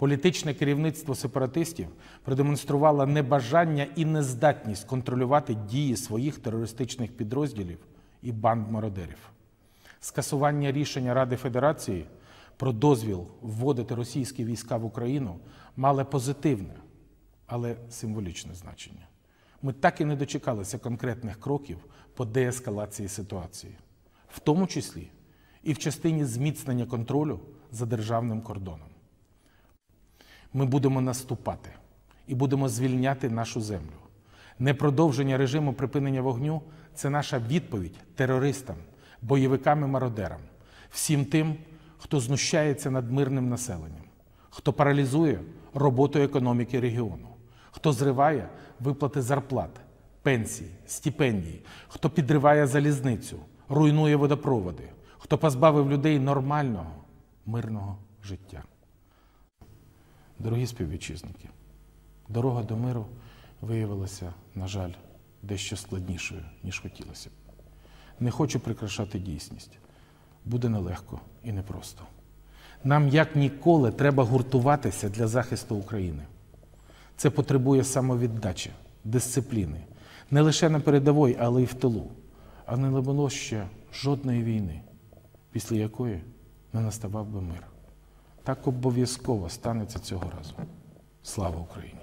Політичне керівництво сепаратистів продемонструвало небажання і нездатність контролювати дії своїх терористичних підрозділів і банд мародерів. Скасування рішення Ради Федерації про дозвіл вводити російські війська в Україну мали позитивне, але символічне значення. Ми так і не дочекалися конкретних кроків по деескалації ситуації, в тому числі і в частині зміцнення контролю за державним кордоном. Ми будемо наступати і будемо звільняти нашу землю. Непродовження режиму припинення вогню це наша відповідь терористам, бойовикам і мародерам, всім тим, хто знущається над мирним населенням, хто паралізує роботу економіки регіону, хто зриває виплати зарплат, пенсій, стипендій, хто підриває залізницю, руйнує водопроводи, хто позбавив людей нормального мирного життя. Дорогі співвітчизники, дорога до миру виявилася, на жаль, дещо складнішою, ніж хотілося б. Не хочу прикрашати дійсність. Буде нелегко і непросто. Нам як ніколи треба гуртуватися для захисту України. Це потребує самовіддачі, дисципліни, не лише на передовій, але й в тилу. А не було ще жодної війни, після якої не наставав би мир. Так обов'язково станеться цього разу. Слава Україні!